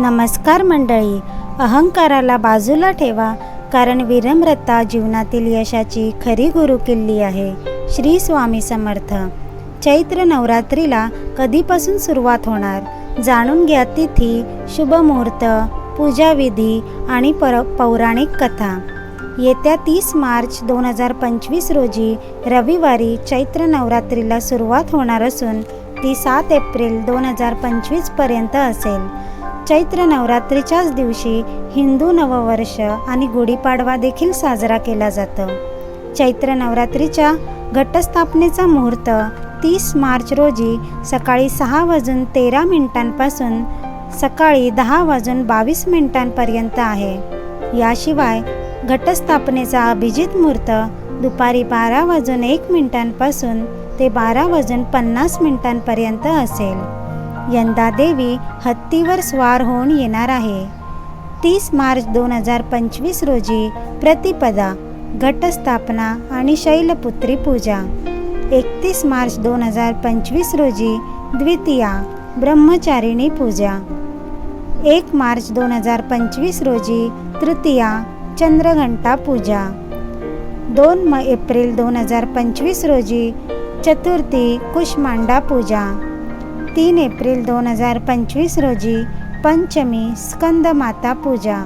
नमस्कार मंडळी अहंकाराला बाजूला ठेवा कारण विनम्रता जीवनातील यशाची खरी गुरुकिल्ली आहे श्री स्वामी समर्थ. चैत्र नवरात्रीला कधीपासून सुरुवात होणार? जाणून घ्या तिथी शुभ मुहूर्त पूजाविधी आणि पर पौराणिक कथा. येत्या तीस मार्च दोन हजार पंचवीस रोजी रविवारी चैत्र नवरात्रीला सुरुवात होणार असून ती सात एप्रिल दोन हजार पंचवीसपर्यंत असेल. चैत्र नवरात्रीच्याच दिवशी हिंदू नववर्ष आणि गुढीपाडवा देखील साजरा केला जातो. चैत्र नवरात्रीच्या घटस्थापनेचा मुहूर्त तीस मार्च रोजी सकाळी सहा वाजून तेरा मिनिटांपासून सकाळी दहा वाजून बावीस मिनिटांपर्यंत आहे. याशिवाय घटस्थापनेचा अभिजित मुहूर्त दुपारी बारा वाजून एक मिनिटांपासून ते बारा वाजून पन्नास मिनिटांपर्यंत असेल. यंदा देवी हत्तीवर स्वार होऊन येणार आहे. तीस मार्च दोन हजार पंचवीस रोजी प्रतिपदा घटस्थापना आणि शैलपुत्री पूजा. एकतीस मार्च दोन हजार पंचवीस रोजी द्वितीया ब्रह्मचारिणी पूजा. एक मार्च दोन हजार पंचवीस रोजी तृतीया चंद्रघंटा पूजा. दोन म एप्रिल दोन हजार पंचवीस रोजी चतुर्थी कुष्मांडा पूजा. तीन एप्रिल दोन हजार पंचवीस रोजी पंचमी स्कंदमाता पूजा.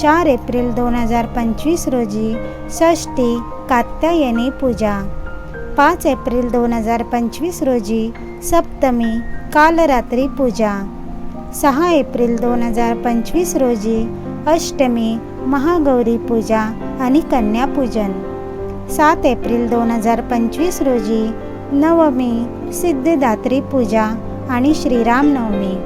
चार एप्रिल दोन हजार पंचवीस रोजी षष्टी कात्यायनी पूजा. पाच एप्रिल दोन हजार पंचवीस रोजी सप्तमी कालरात्री पूजा. सहा एप्रिल दोन हजार पंचवीस रोजी अष्टमी महागौरी पूजा आणि कन्यापूजन. सात एप्रिल दोन हजार पंचवीस रोजी नवमी सिद्धिदात्री पूजा आणि श्रीरामनवमी.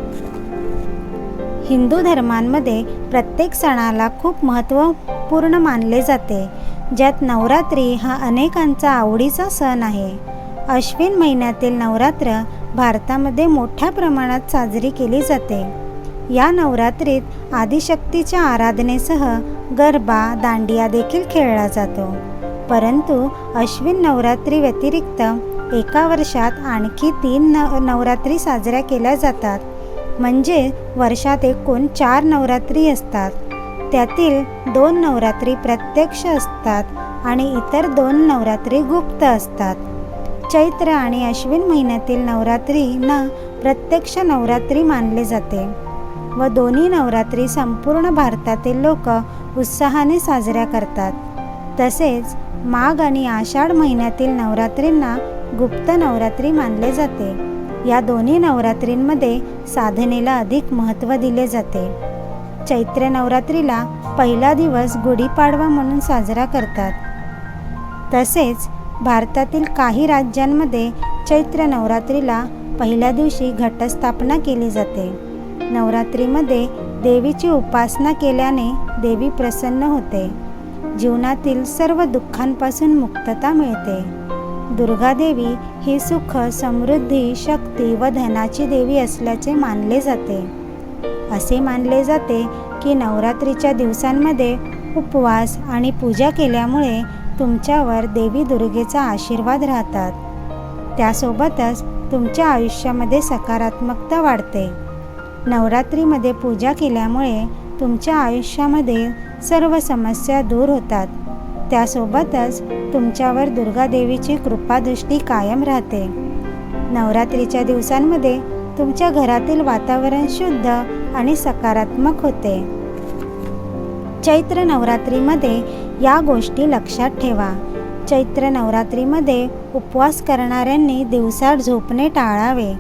हिंदू धर्मांमध्ये प्रत्येक सणाला खूप महत्त्वपूर्ण मानले जाते ज्यात नवरात्री हा अनेकांचा आवडीचा सण आहे. अश्विन महिन्यातील नवरात्र भारतामध्ये मोठ्या प्रमाणात साजरी केली जाते. या नवरात्रीत आदिशक्तीच्या आराधनेसह गरबा दांडिया देखील खेळला जातो. परंतु अश्विन नवरात्री व्यतिरिक्त एका वर्षात आणखी तीन न नवरात्री साजऱ्या केल्या जातात. म्हणजे वर्षात एकूण चार नवरात्री असतात. त्यातील दोन नवरात्री प्रत्यक्ष असतात आणि इतर दोन नवरात्री गुप्त असतात. चैत्र आणि अश्विन महिन्यातील नवरात्रींना प्रत्यक्ष नवरात्री मानले जाते व दोन्ही नवरात्री संपूर्ण भारतातील लोक उत्साहाने साजऱ्या करतात. तसेच माघ आणि आषाढ महिन्यातील नवरात्रींना गुप्त नवरात्री मानले जाते. या दोन्ही नवरात्रींमध्ये साधनेला अधिक महत्त्व दिले जाते. चैत्र नवरात्रीला पहिला दिवस गुढीपाडवा म्हणून साजरा करतात. तसेच भारतातील काही राज्यांमध्ये चैत्र नवरात्रीला पहिल्या दिवशी घटस्थापना केली जाते. नवरात्रीमध्ये देवीची उपासना केल्याने देवी प्रसन्न होते. जीवनातील सर्व दुःखांपासून मुक्तता मिळते. दुर्गादेवी ही सुख समृद्धी शक्ती व धनाची देवी असल्याचे मानले जाते. असे मानले जाते की नवरात्रीच्या दिवसांमध्ये उपवास आणि पूजा केल्यामुळे तुमच्यावर देवी दुर्गेचा आशीर्वाद राहतात. त्यासोबतच तुमच्या आयुष्यामध्ये सकारात्मकता वाढते. नवरात्रीमध्ये पूजा केल्यामुळे तुमच्या आयुष्यामध्ये सर्व समस्या दूर होतात. त्यासोबतच तुमच्यावर दुर्गादेवीची कृपादृष्टी कायम राहते. नवरात्रीच्या दिवसांमध्ये तुमच्या घरातील वातावरण शुद्ध आणि सकारात्मक होते. चैत्र नवरात्रीमध्ये या गोष्टी लक्षात ठेवा. चैत्र नवरात्रीमध्ये उपवास करणाऱ्यांनी दिवसा झोपणे टाळावे.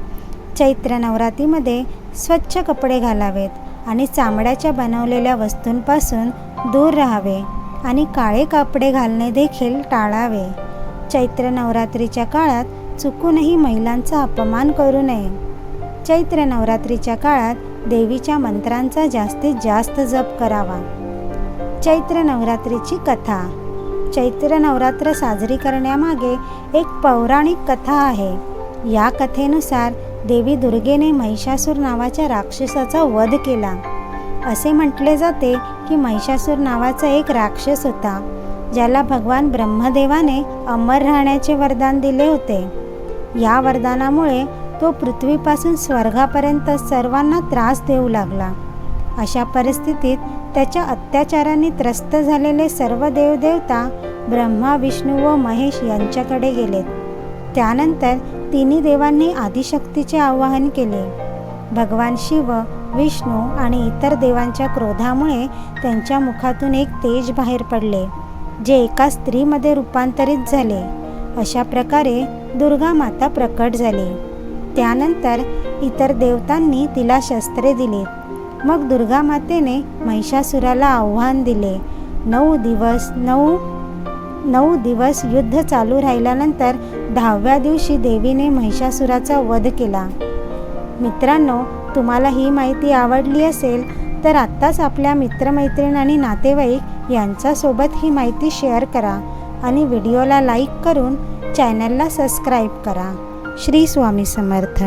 चैत्र नवरात्रीमध्ये स्वच्छ कपडे घालावेत आणि चामड्याच्या बनवलेल्या वस्तूंपासून दूर राहावे. आणि काळे कापडे घालणे देखील टाळावे. चैत्र नवरात्रीच्या काळात चुकूनही महिलांचा अपमान करू नये. चैत्र नवरात्रीच्या काळात देवीच्या मंत्रांचा जास्तीत जास्त जप करावा. चैत्र नवरात्रीची कथा. चैत्र नवरात्र साजरी करण्यामागे एक पौराणिक कथा आहे. या कथेनुसार देवी दुर्गेने महिषासूर नावाच्या राक्षसाचा वध केला. असे म्हटले जाते की महिषासूर नावाचा एक राक्षस होता ज्याला भगवान ब्रह्मदेवाने अमर राहण्याचे वरदान दिले होते. या वरदानामुळे तो पृथ्वीपासून स्वर्गापर्यंत सर्वांना त्रास देऊ लागला. अशा परिस्थितीत त्याच्या अत्याचाराने त्रस्त झालेले सर्व देवदेवता ब्रह्मा विष्णू व महेश यांच्याकडे गेलेत. त्यानंतर तिन्ही देवांनी आदिशक्तीचे आवाहन केले. भगवान शिव विष्णू आणि इतर देवांच्या क्रोधामुळे त्यांच्या मुखातून एक तेज बाहेर पडले जे एका स्त्रीमध्ये रूपांतरित झाले. अशा प्रकारे दुर्गा माता प्रकट झाली. त्यानंतर इतर देवतांनी तिला शस्त्रे दिली. मग दुर्गा मातेने महिषासुराला आव्हान दिले. नऊ दिवस नऊ नऊ दिवस युद्ध चालू राहिल्यानंतर दहाव्या दिवशी देवीने महिषासुराचा वध केला. मित्रांनो तुम्हाला ही माहिती आवडली असेल तर आत्ताच आपल्या मित्रमैत्रीण आणि नातेवाईक यांच्यासोबत ही माहिती शेअर करा आणि व्हिडिओला लाईक करून चॅनलला सबस्क्राईब करा. श्री स्वामी समर्थ.